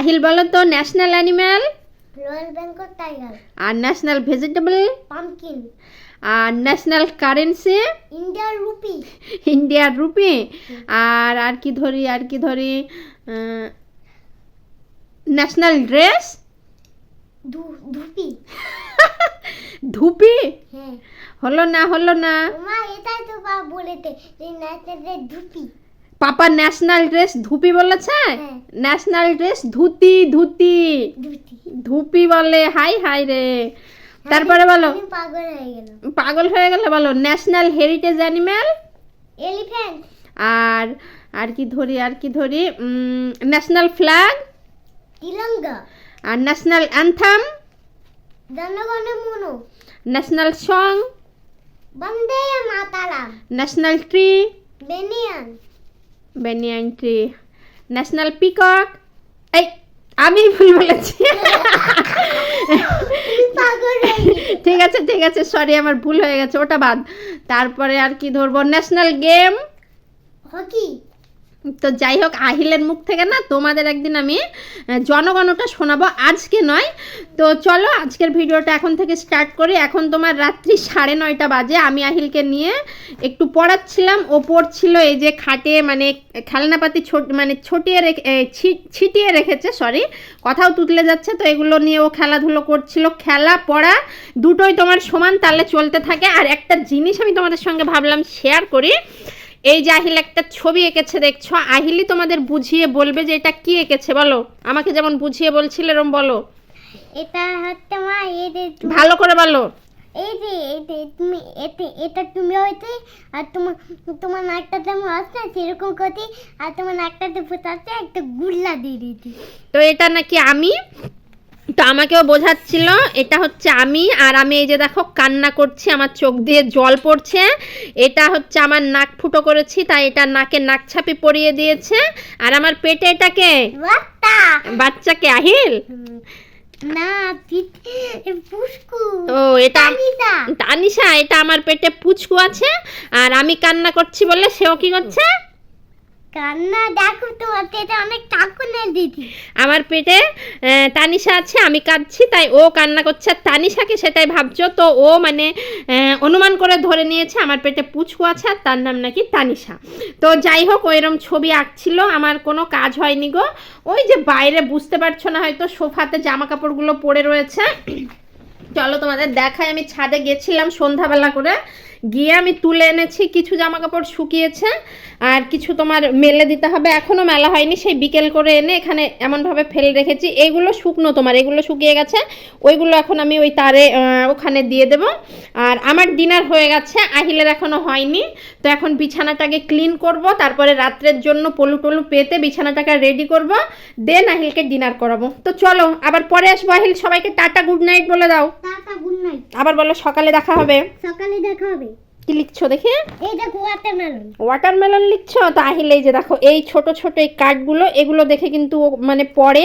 আহিল বলো তো national animal royal Bengal tiger আর national vegetable pumpkin আর ন্যাশনাল কারেন্সি ইন্ডিয়ার রুপি ইন্ডিয়ার রুপি আর আর কি ধরি আর কি ধরি? National dress ধুপি। ধুপি? হ্যাঁ। হলো না হলো না। মা এটাই তো বা বলেছে যে ন্যাচারাল ধুপি। পাপা ন্যাশনাল ড্রেস ধুপি বলেছে। National dress dhoti dhoti. ধুপি বলে হাই হাই রে। তারপরে বলো। পাগল হয়ে হয়ে গেলে বলো ন্যাশনাল হেরিটেজ অ্যানিম্যাল এলিফ্যান্ট আর আর কি ধরি আর কি ধরি? ন্যাশনাল ফ্ল্যাগ তিরঙ্গা আর national anthem national song Vande Mataram national tree banyan banyan tree national peacock এই আমি ভুল বলেছি। ঠিক আছে ঠিক আছে সরি আমার ভুল হয়ে গেছে ওটা বাদ। তারপরে আর কি ধরবো? National game hockey. তো যাই হোক, আহিলের মুখ থেকে না তোমাদের একদিন আমি জনগণটা শোনাবো। আজকে নয়। তো চলো, আজকের ভিডিওটা এখন থেকে স্টার্ট করি। এখন তোমার রাত্রি সাড়ে নয়টা বাজে। আমি আহিলকে নিয়ে একটু পড়াচ্ছিলাম। ও পড়ছিল এই যে খাটে মানে খেলনাপাতি ছোট মানে ছটিয়ে রেখে ছিটিয়ে রেখেছে সরি কথাও তুতলে যাচ্ছে। তো এগুলো নিয়ে ও খেলাধুলো করছিল। খেলা, পড়া দুটোই তোমার সমান, তালে চলতে থাকে। আর একটা জিনিস আমি তোমাদের সঙ্গে ভাবলাম শেয়ার করি। এই যে আহিল একটা ছবি এঁকেছে দেখছ? আহিলি তোমাদের বুঝিয়ে বলবে যে এটা কি এঁকেছে বলো। আমাকে যেমন বুঝিয়ে বলছিল এরম বলো। এটা হচ্ছে মা এই যে ভালো করে বলো। এই যে এই যে তুমি এতে এটা তুমি হইতে আর তোমার তোমার নাকটা যেমন আসছে সেরকম করতে আর তোমার নাকটাতে ফুটাচ্ছে একটা গুল্লা দিয়ে দিতি তো এটা নাকি আমি? তো আমাকেও বোঝাচ্ছিল এটা হচ্ছে আমি আর আমি এই যে দেখো কান্না করছি আমার চোখ দিয়ে জল পড়ছে এটা হচ্ছে আমার নাক ফুটো করেছি তাই এটা নাকে নাক ছাপি পরিয়ে দিয়েছে আর আমার পেটে এটাকে বাচ্চাকে আহিল? না ও এটা তানিশা এটা আমার পেটে পুচকু আছে আর আমি কান্না করছি বলে সেও কি করছে? কান্না, দেখো তোমার এটা অনেক টাকুনের দিদি। আমার পেটে তানিশা আছে, আমি কাঁদছি, তাই ও কান্না করছে। আর তানিশাকে সেটাই ভাবছ, তো ও মানে অনুমান করে ধরে নিয়েছে, আমার পেটে পুচকু আছে, আর তার নাম নাকি তানিশা। তো যাই হোক, ওইরকম ছবি আঁকছিল, আমার কোনো কাজ হয়নি গো। ওই যে বাইরে বুঝতে পারছ না, হয়তো সোফাতে জামা কাপড়গুলো পড়ে রয়েছে। চলো তোমাদের দেখাই, আমি ছাদে গেছিলাম সন্ধ্যাবেলা করে। গিয়ে আমি তুলে এনেছি, কিছু জামা কাপড় শুকিয়েছে আর কিছু তোমার মেলে দিতে হবে। এখনও মেলা হয়নি, সেই বিকেল করে এনে এখানে এমনভাবে ফেলে রেখেছি। এইগুলো শুকনো তোমার, এগুলো শুকিয়ে গেছে, ওইগুলো এখন আমি ওই তারে ওখানে দিয়ে দেব। আর আমার ডিনার হয়ে গেছে, আহিলের এখনও হয়নি। তো এখন বিছানাটাকে ক্লিন করব, তারপরে রাত্রের জন্য পলু টলু পেতে বিছানাটাকে রেডি করব দেন আহিলকে ডিনার করাবো। তো চলো, আবার পরে আসব। আহিল, সবাইকে টাটা গুড নাইট বলে দাও। আবার বলো সকালে দেখা হবে? সকালে দেখা হবে। কি লিখছো দেখি? এই দেখো ওয়াটারমেলন ওয়াটারমেলন লিখছো? তো আহিলে এই যে দেখো এই ছোট ছোট এই কার্ডগুলো এগুলো দেখে কিন্তু মানে পড়ে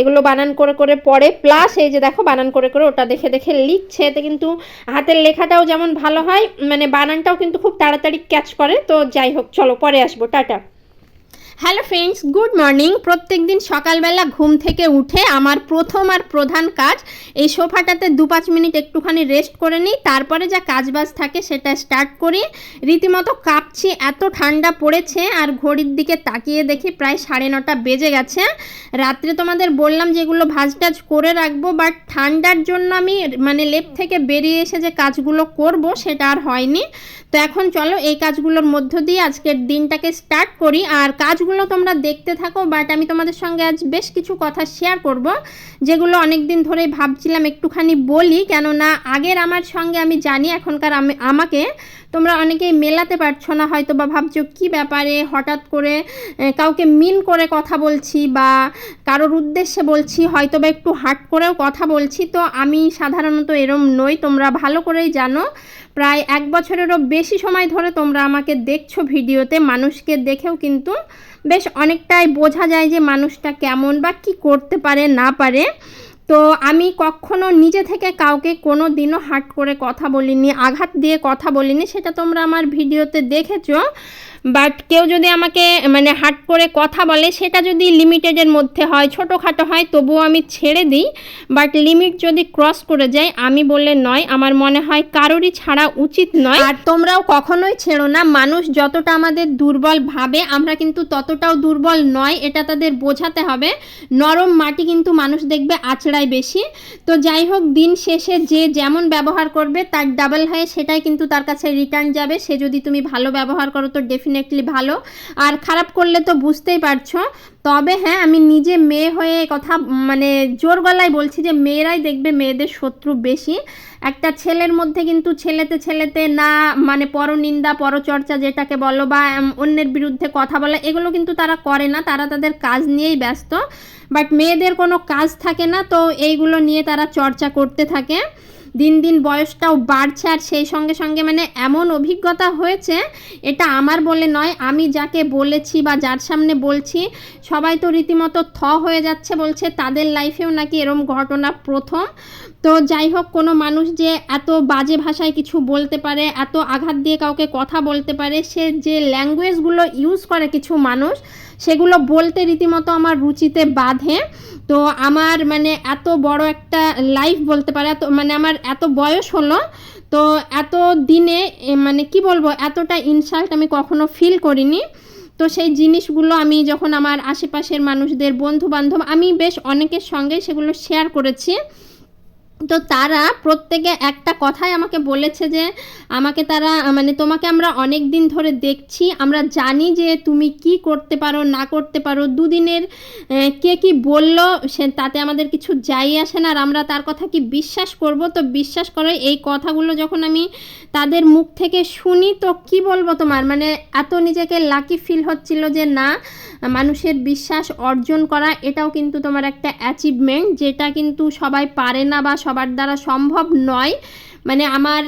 এগুলো বানান করে করে পড়ে প্লাস এই যে দেখো বানান করে করে ওটা দেখে দেখে লিখছে। এতে কিন্তু হাতের লেখাটাও যেমন ভালো হয় মানে বানানটাও কিন্তু খুব তাড়াতাড়ি ক্যাচ করে। তো যাই হোক চলো পরে আসব tata. Hello friends, good morning. প্রত্যেক দিন সকালবেলা ঘুম থেকে উঠে আমার প্রথম আর প্রধান কাজ, এই সোফাটাতে দু পাঁচ মিনিট একটুখানি রেস্ট করে নিই, তারপরে যা কাজবাজ থাকে সেটা স্টার্ট করি। রীতিমতো কাঁপছি, এত ঠান্ডা পড়েছে, আর ঘড়ির দিকে তাকিয়ে দেখি প্রায় সাড়ে নটা বেজে গেছে। রাত্রে তোমাদের বললাম যেগুলো ভাজ টাজ করে রাখব, বাট ঠান্ডার জন্য আমি মানে লেপ থেকে বেরিয়ে এসে যে কাজগুলো করব সেটা আর হয়নি। তো এখন চলো এই কাজগুলোর মধ্য দিয়ে আজকের দিনটাকে স্টার্ট করি, আর কাজগুলো তোমরা দেখতে থাকো বাট আমি তোমাদের সঙ্গে আজ বেশ কিছু কথা শেয়ার করব, যেগুলো অনেক দিন ধরেই ভাবছিলাম একটুখানি বলি, কেননা আগের আমার সঙ্গে আমি জানি এখনকার আমি, আমাকে তোমরা অনেকেই মেলাতে পারছ না হয়তো বা ভাবছ কি ব্যাপারে হঠাৎ করে কাউকে মিন করে কথা বলছি বা কারোর উদ্দেশ্যে বলছি হয়তো বা একটু হাট করেও কথা বলছি, তো আমি সাধারণত এরম নই, তোমরা ভালো করেই জানো, প্রায় এক বছরেরও বেশি সময় ধরে তোমরা আমাকে দেখছ ভিডিওতে, মানুষকে দেখেও কিন্তু বেশ অনেকটাই বোঝা যায় যে মানুষটা কেমন বা কি করতে পারে, না পারে। তো আমি কখনো নিজে থেকে কাউকে কোনো দিনও হাট করে কথা বলিনি, আঘাত দিয়ে কথা বলিনি, সেটা তোমরা আমার ভিডিওতে দেখেছ। বাট কেউ যদি আমাকে মানে হাট করে কথা বলে, সেটা যদি লিমিটেডের মধ্যে হয়, ছোটোখাটো হয়, তবুও আমি ছেড়ে দিই। বাট লিমিট যদি ক্রস করে যায় আমি বললে নয়, আমার মনে হয় কারোরই ছাড়া উচিত নয়। আর তোমরাও কখনোই ছেড়ো না, মানুষ যতটা আমাদের দুর্বল ভাবে, আমরা কিন্তু ততটাও দুর্বল নয়, এটা তাদের বোঝাতে হবে। নরম মাটি কিন্তু মানুষ দেখবে আঁচড়ায় বেশি। তো যাই হোক, দিন শেষে যে যেমন ব্যবহার করবে, তার ডাবল হয়ে সেটাই কিন্তু তার কাছে রিটার্ন যাবে। সে যদি তুমি ভালো ব্যবহার করো, তো ডেফিনেটলি ভালো। আর খারাপ করলে তো বুঝতেই পারছ। তবে হ্যাঁ আমি নিজে মেয়ে হয়ে কথা মানে জোর গলায় বলছি যে মেয়েরাই দেখবে মেয়েদের শত্রু বেশি। একটা ছেলের মধ্যে কিন্তু ছেলেতে ছেলেতে না মানে পরনিন্দা, পরচর্চা যেটাকে বলো বা অন্যের বিরুদ্ধে কথা বলা, এগুলো কিন্তু তারা করে না। তারা তাদের কাজ নিয়েই ব্যস্ত। বাট মেয়েদের কোনো কাজ থাকে না, তো এইগুলো নিয়ে তারা চর্চা করতে থাকে। দিন দিন বয়সটাও বাড়ছে আর সেই সঙ্গে সঙ্গে মানে এমন অভিজ্ঞতা হয়েছে, এটা আমার বলে নয়, আমি যাকে বলেছি বা যার সামনে বলছি, সবাই তো রীতিমতো থ হয়ে যাচ্ছে বলছে, তাদের লাইফেও নাকি এরম ঘটনা প্রথম। তো যাই হোক, কোনো মানুষ যে এত বাজে ভাষায় কিছু বলতে পারে, এত আঘাত দিয়ে কাউকে কথা বলতে পারে, সে যে ল্যাঙ্গুয়েজগুলো ইউজ করে কিছু মানুষ সেগুলো বলতে রীতিমতো আমার রুচিতে বাঁধে। তো আমার মানে এত বড় একটা লাইফ বলতে পারে, এত মানে আমার এত বয়স হলো, তো এত দিনে মানে কি বলব, এতটা ইনসাল্ট আমি কখনো ফিল করিনি। তো সেই জিনিসগুলো আমি যখন আমার আশেপাশের মানুষদের বন্ধু বান্ধব আমি বেশ অনেকের সঙ্গে সেগুলো শেয়ার করেছি। তো তারা প্রত্যেকে একটা কথাই আমাকে বলেছে যে, আমাকে তারা মানে তোমাকে আমরা অনেক দিন ধরে দেখছি, আমরা জানি যে তুমি কি করতে পারো, না করতে পারো, দুদিনের কে কি বলল, সে তাতে আমাদের কিছু যাই আসে না, আর আমরা তার কথা কি বিশ্বাস করব? তো বিশ্বাস করো এই কথাগুলো যখন আমি তাদের মুখ থেকে শুনি, তো কি বলব তোমার? মানে এত নিজেকে লাকি ফিল হচ্ছিল যে না, মানুষের বিশ্বাস অর্জন করা, এটাও কিন্তু তোমার একটা অ্যাচিভমেন্ট যেটা কিন্তু সবাই পারে না বা সবার দ্বারা সম্ভব নয়। মানে আমার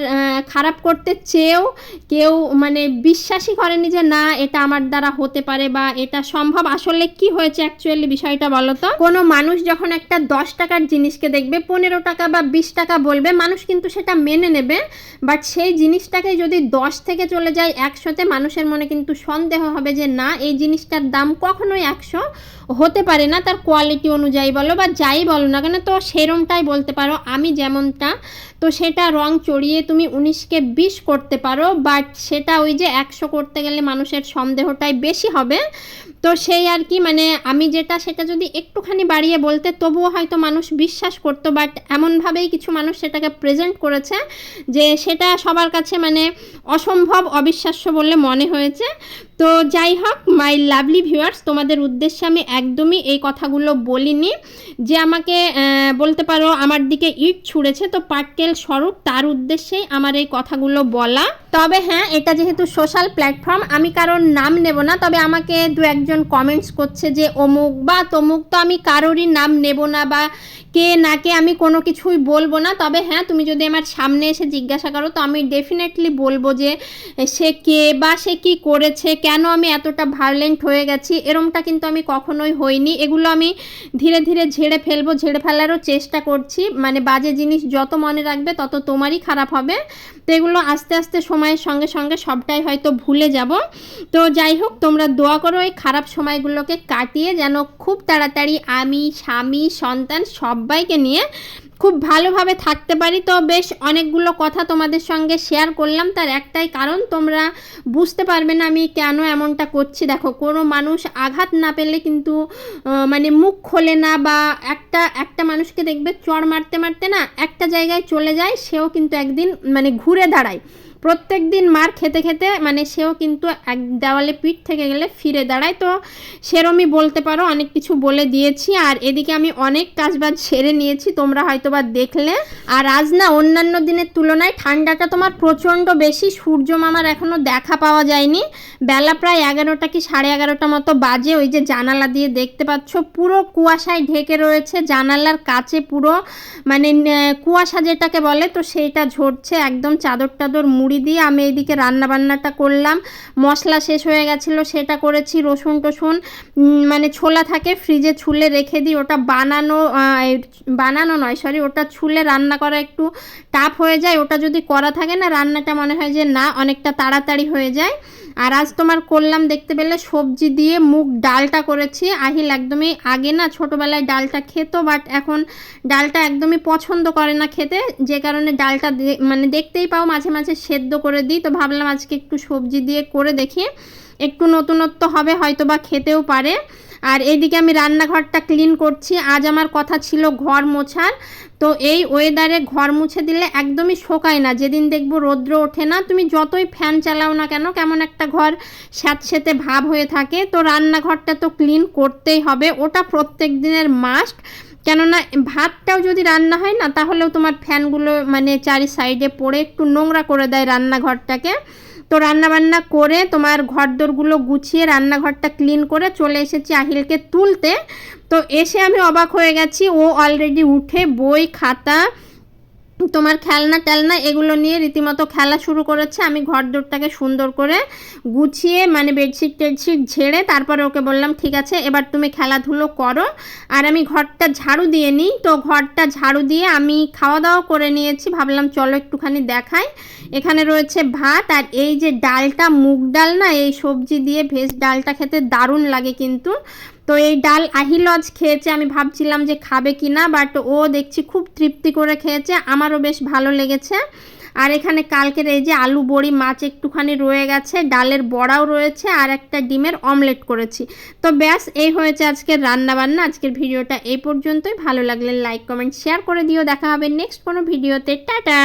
খারাপ করতে চেয়েও কেউ মানে বিশ্বাসই করেনি যে না, এটা আমার দ্বারা হতে পারে বা এটা সম্ভব। আসলে কি হয়েছে অ্যাকচুয়ালি বিষয়টা বলো তো? কোনো মানুষ যখন একটা দশ টাকার জিনিসকে দেখবে, পনেরো টাকা বা বিশ টাকা বলবে, মানুষ কিন্তু সেটা মেনে নেবে। বাট সেই জিনিসটাকে যদি দশ থেকে চলে যায় একশোতে, মানুষের মনে কিন্তু সন্দেহ হবে যে না, এই জিনিসটার দাম কখনোই একশো হতে পারে না। তার কোয়ালিটি অনুযায়ী বলো বা যাই বলো না কেন, তো সেরমটাই বলতে পারো। আমি যেমনটা, তো সেটা রং চড়িয়ে তুমি উনিশকে বিশ করতে পারো বাট সেটা ওই যে একশো করতে গেলে মানুষের সন্দেহটাই বেশি হবে। তো সেই আর কি মানে আমি যেটা, সেটা যদি একটুখানি বাড়িয়ে বলতে, তবুও হয়তো মানুষ বিশ্বাস করতো বাট এমনভাবেই কিছু মানুষ সেটাকে প্রেজেন্ট করেছে, যে সেটা সবার কাছে মানে অসম্ভব অবিশ্বাস্য বলে মনে হয়েছে। তো যাই হোক মাই লাভলি ভিউয়ার্স তোমাদের উদ্দেশ্যে আমি একদমই এই কথাগুলো বলিনি যে আমাকে বলতে পারো আমার দিকে ইট ছুঁড়েছে। তো পাটকেল স্বরূপ, তার উদ্দেশ্যেই আমার এই কথাগুলো বলা। তবে হ্যাঁ এটা যেহেতু সোশ্যাল প্ল্যাটফর্ম আমি কারোর নাম নেব না। তবে আমাকে দু একজন কমেন্টস করছে যে, অমুক বা তমুক তো আমি কারোরই নাম নেব না বা কে না কে আমি কোনো কিছুই বলব না। তবে হ্যাঁ তুমি যদি আমার সামনে এসে জিজ্ঞাসা করো, তো আমি ডেফিনেটলি বলব যে, সে কে বা সে কি করেছে কেন আমি এতটা ভায়োলেন্ট হয়ে গেছি? এরমটা কিন্তু আমি কখনোই হইনি। এগুলো আমি ধীরে ধীরে ঝেড়ে ফেলব, ঝেড়ে ফেলারও চেষ্টা করছি। মানে বাজে জিনিস যত মনে রাখবে তত তোমারই খারাপ হবে। তো এগুলো আস্তে আস্তে সময়ের সঙ্গে সঙ্গে সবটাই হয়তো ভুলে যাব। তো যাই হোক, তোমরা দোয়া করো এই খারাপ সময়গুলোকে কাটিয়ে যেন খুব তাড়াতাড়ি আমি, স্বামী, সন্তান সবাইকে নিয়ে খুব ভালোভাবে থাকতে পারি। তো বেশ অনেকগুলো কথা তোমাদের সঙ্গে শেয়ার করলাম। তার একটাই কারণ, তোমরা বুঝতে পারবে না আমি কেন এমনটা করছি। দেখো, কোনো মানুষ আঘাত না পেলে কিন্তু মানে মুখ খোলে না বা একটা একটা মানুষকে দেখবে চড় মারতে মারতে না একটা জায়গায় চলে যায়, সেও কিন্তু একদিন মানে ঘুরে দাঁড়ায়। প্রত্যেক দিন মার খেতে খেতে মানে সেও কিন্তু এক দেওয়ালে পিঠ থেকে গেলে ফিরে দাঁড়ায়। তো সেরমই বলতে পারো, অনেক কিছু বলে দিয়েছি। আর এদিকে আমি অনেক কাজবাজ সেরে নিয়েছি, তোমরা হয়তো বা দেখলে। আর আজ না অন্যান্য দিনের তুলনায় ঠান্ডাটা তোমার প্রচণ্ড বেশি। সূর্য মামার এখনও দেখা পাওয়া যায়নি। বেলা প্রায় এগারোটা কি সাড়ে এগারোটা মতো বাজে। ওই যে জানালা দিয়ে দেখতে পাচ্ছ, পুরো কুয়াশায় ঢেকে রয়েছে জানালার কাছে পুরো। মানে কুয়াশা যেটাকে বলে, তো সেইটা ঝরছে, একদম চাদর টাদর মুড়ি দিয়ে আমি এইদিকে রান্না বান্নাটা করলাম। মশলা শেষ হয়ে গেছিল, সেটা করেছি রসুন টসুন। মানে ছোলা থাকে, ফ্রিজে ছুলে রেখে দিই। ওটা বানানো বানানো নয় সরি ওটা ছুলে রান্না করা একটু টাফ হয়ে যায়। ওটা যদি করা থাকে না, রান্নাটা মনে হয় যে না, অনেকটা তাড়াতাড়ি হয়ে যায়। আর আজ তোমার করলাম, দেখতে পেলে সবজি দিয়ে মুগ ডালটা করেছি। আহিল একদমই আগে না, ছোটোবেলায় ডালটা খেত বাট এখন ডালটা একদমই পছন্দ করে না খেতে। যে কারণে ডালটা মানে দেখতেই পাও মাঝে মাঝে সেদ্ধ করে দিই। তো ভাবলাম আজকে একটু সবজি দিয়ে করে দেখি। একটু নতুনত্ব হবে হয়তো বা খেতেও পারে। আর এইদিকে আমি রান্নাঘরটা ক্লিন করছি। আজ আমার কথা ছিল ঘর মোছার। তো এই ওয়েদারে ঘর মুছে দিলে একদমই শোকায় না। যেদিন দেখব রৌদ্র ওঠে না। তুমি যতই ফ্যান চালাও না কেন, কেমন একটা ঘর স্যাঁতসেঁতে ভাব হয়ে থাকে। তো রান্নাঘরটা তো ক্লিন করতেই হবে। ওটা প্রত্যেক দিনের মাস্ট। কেননা ভাতটাও যদি রান্না হয় না, তাহলেও তোমার ফ্যানগুলো মানে চারি সাইডে পড়ে একটু নোংরা করে দেয় রান্নাঘরটাকে। তো রান্নাবান্না করে তোমার ঘরদোরগুলো গুছিয়ে রান্নাঘরটা ক্লিন করে চলে এসেছি আহিলকে তুলতে। তো এসে আমি অবাক হয়ে গেছি, ও অলরেডি উঠে বই, খাতা তোমার খেলনা টেলনা এগুলো নিয়ে রীতিমতো খেলা শুরু করেছে। আমি ঘরদোরটাকে সুন্দর করে গুছিয়ে মানে বেডশিট টেডশিট ঝেড়ে তারপরে ওকে বললাম, ঠিক আছে, এবার তুমি খেলাধুলো করো। আর আমি ঘরটা ঝাড়ু দিয়ে নিই। তো ঘরটা ঝাড়ু দিয়ে আমি খাওয়া দাওয়া করে নিয়েছি। ভাবলাম, চলো একটুখানি দেখাই। এখানে রয়েছে ভাত আর এই যে ডালটা, মুগ ডাল না, এই সবজি দিয়ে ভেজ ডালটা খেতে দারুণ লাগে কিন্তু। তো এই ডাল আহিলজ খেয়েছে, আমি ভাবছিলাম যে খাবে কি না বাট ও দেখছি খুব তৃপ্তি করে খেয়েছে, আমারও বেশ ভালো লেগেছে। আর এখানে কালকের এই যে আলু বড়ি মাছ একটুখানি রয়ে গেছে, ডালের বড়াও রয়েছে, আর একটা ডিমের অমলেট করেছি। তো ব্যাস, এই হয়েছে আজকের রান্না বান্না আজকের ভিডিওটা এই পর্যন্তই। ভালো লাগলে লাইক কমেন্ট শেয়ার করে দিও। দেখা হবে নেক্সট কোনো ভিডিওতে। টাটা!